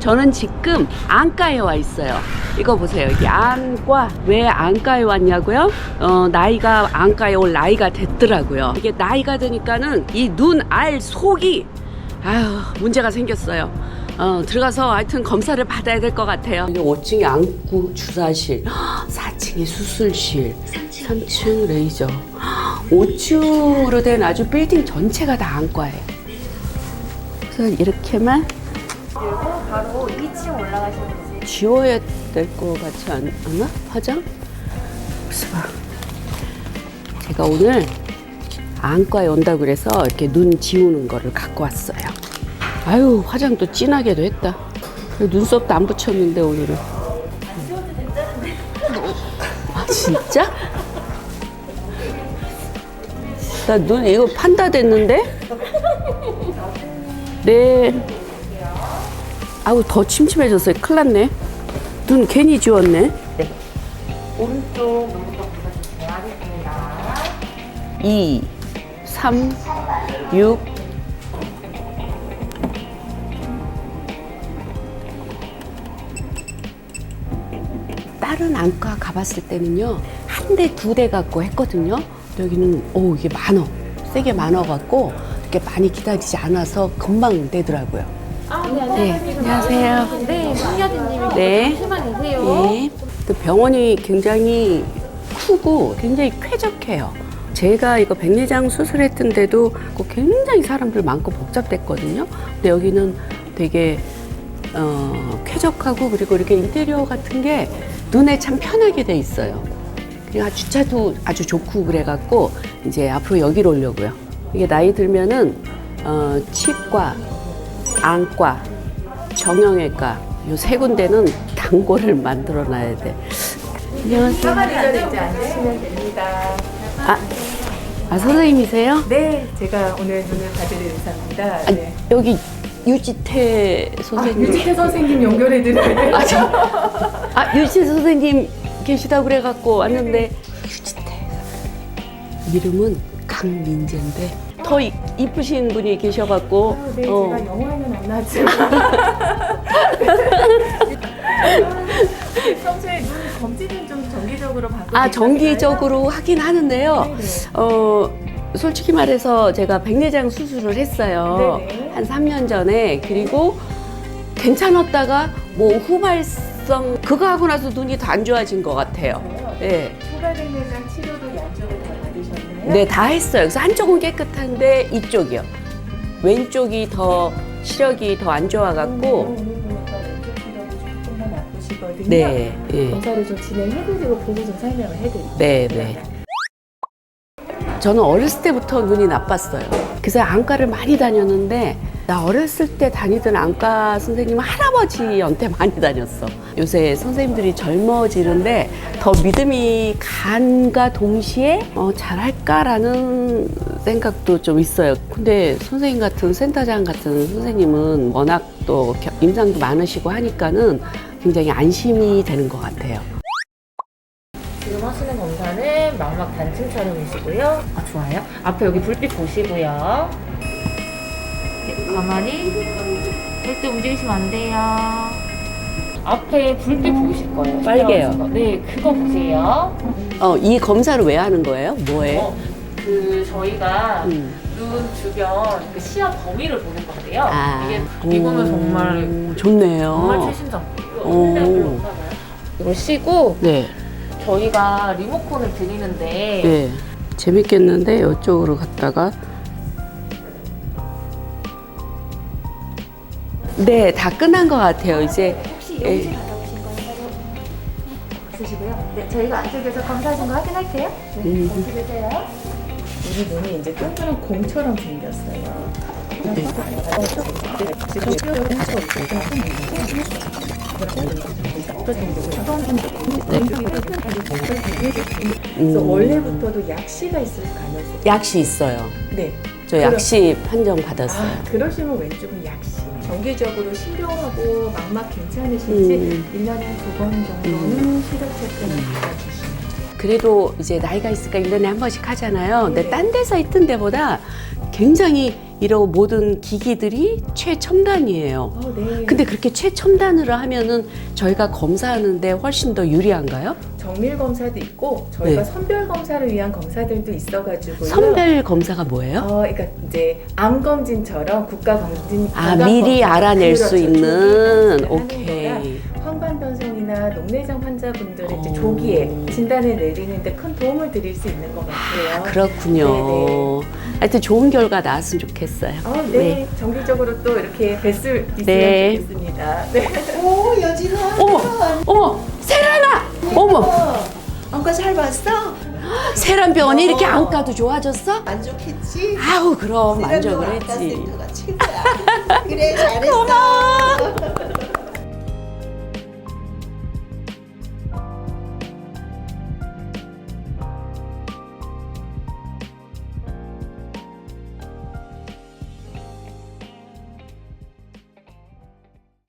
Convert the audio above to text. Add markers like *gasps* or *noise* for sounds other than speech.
저는 지금 안가에 와 있어요. 이거 보세요. 여기 안과 왜 안가에 왔냐고요? 어, 나이가 안가에 올 나이가 됐더라고요. 이게 나이가 드니까는 이 눈 알 속이 아유 문제가 생겼어요. 어, 들어가서 하여튼 검사를 받아야 될 것 같아요. 여기 5층에 안구 주사실, *gasps* 4층에 수술실, 3층 레이저, *gasps* 5층으로 된 아주 빌딩 전체가 다 안과예요. 그래서 이렇게만 그리고 바로 2층 올라가시면 되세요. 지워야 될 것 같지 않, 않아? 화장? 봐. 제가 오늘 안과에 온다고 그래서 이렇게 눈 지우는 거를 갖고 왔어요. 아유, 화장도 진하게도 했다. 눈썹도 안 붙였는데, 오늘은. 아, 진짜? 나 눈 이거 판다 됐는데? 네. 아우, 더 침침해졌어요. 큰일 났네. 눈 괜히 지웠네. 오른쪽 눈부터 보셔주세요. 하겠습니다. 2, 3, 6. 다른 안과 가봤을 때는요, 한 대, 두 대 갖고 했거든요. 여기는, 오, 이게 많어. 세게 많아 갖고, 이렇게 많이 기다리지 않아서 금방 되더라고요. 아, 네, 네, 안녕하세요. 네, 신여진님이 네. 조심만 되세요. 예. 또 병원이 굉장히 크고 굉장히 쾌적해요. 제가 이거 백내장 수술했던데도 그 굉장히 사람들 많고 복잡됐거든요. 근데 여기는 되게 어, 쾌적하고 그리고 이렇게 인테리어 같은 게 눈에 참 편하게 돼 있어요. 그리고 아, 주차도 아주 좋고 그래갖고 이제 앞으로 여기로 오려고요. 이게 나이 들면은 어, 치과, 안과, 정형외과 요세 군데는 단골을 만들어 놔야 돼. 안녕하세요. 사마리전에 이제 앉으시면 됩니다. 아, 아 선생님이세요? 네, 제가 오늘 눈을 봐드릴 의사입니다. 아, 네. 여기 유지태 아, 선생님. 유지태 선생님 연결해드려요. 아, 저, 아 유지태 선생님 계시다고 그래갖고 왔는데 유지태 이름은 강민재인데 더 이- 이쁘신 분이 계셔갖고 아, 네, 어. 제가 영화에는 안 나왔지만. *laughs* 평소에 눈 검진은 좀 정기적으로 받고 아? 정기적으로 하긴 하는데요. 네네. 어 솔직히 말해서 제가 백내장 수술을 했어요. 네네. 한 3년 전에 그리고 괜찮았다가 뭐 후발성 그거 하고 나서 눈이 더 안 좋아진 것 같아요. 그래요? 네. 후발백내장 치료도 양쪽을 다 받으셨나요? 네, 다 했어요. 그래서 한쪽은 깨끗한데 이쪽이요. 왼쪽이 더 시력이 더 안 좋아갖고 왼쪽 시력이 조금만 아프시거든요. 네, 예. 검사를 좀 진행해드리고 보고 좀 설명을 해드릴게요. 네, 네. 저는 어렸을 때부터 눈이 나빴어요. 그래서 안과를 많이 다녔는데 나 어렸을 때 다니던 안과 선생님은 할아버지한테 많이 다녔어. 요새 선생님들이 젊어지는데 더 믿음이 간과 동시에 어, 잘할까라는 생각도 좀 있어요. 근데 선생님 같은 센터장 같은 선생님은 워낙 또 겨- 임상도 많으시고 하니까는 굉장히 안심이 되는 것 같아요. 지금 하시는 검사는 망막 단층 촬영이시고요. 아, 좋아요. 앞에 여기 불빛 보시고요. 네, 가만히 절대 움직이시면 안 돼요. 앞에 불빛 보이실 거예요. 빨개요. 거. 네, 그거 보세요. 어, 이 검사를 왜 하는 거예요? 뭐예요? 어, 그 저희가 음. 눈 주변 그 시야 범위를 보는 건데요. 아. 이게 이거는 오, 정말 좋네요. 정말 최신. 오. 없나봐요. 이걸 씌고 네, 저희가 리모컨을 드리는데 네. 재밌겠는데 이쪽으로 갔다가 네, 다 끝난 것 같아요. 이제 혹시 예. 연지 갔다 오신 거예요? 있으시고요. 네, 저희가 안쪽에서 검사하신 거 확인할게요. 네, 음. 어떻게 되세요? 우리 눈이 이제 동그란 공처럼 생겼어요. 그래서 원래부터도 약시가 있을 가능성이 약시 있어요. 네. 저 약시 판정 받았어요. 아, 그러시면 왼쪽은 약시. 정기적으로 신경하고 망막 괜찮으신지 음. 일 1년에 두 번 정도는 시력 체크를 받아주시면 그래도 이제 나이가 있으니까 1년에 한 번씩 하잖아요. 근데 딴 데서 있던 데보다 굉장히 이런 모든 기기들이 최첨단이에요. 어, 네. 근데 그렇게 최첨단으로 하면은 저희가 검사하는데 훨씬 더 유리한가요? 정밀 검사도 있고 저희가 네. 선별 검사를 위한 검사들도 있어가지고요. 선별 검사가 뭐예요? 어, 그러니까 이제 암 검진처럼 국가 검진 아, 미리. 알아낼 수 그렇죠. 있는 검진을 하는 오케이. 황반변성이나 녹내장 환자분들의 어. 조기에 진단을 내리는데 큰 도움을 드릴 수 있는 것 같아요. 그렇군요. 네네. 하여튼 좋은 결과 나왔으면 좋겠어요. 어, 네. 정기적으로 또 이렇게 뵐수 있으면 네. 좋겠습니다. 네. 오 여진아 어머, 어머, 세란아! 어머, 안과 잘 봤어? 세란 병원이 이렇게 안과도 좋아졌어? 만족했지? 아우, 그럼 세란도 만족을 했지. 안과센터가 최고야 그래 잘했어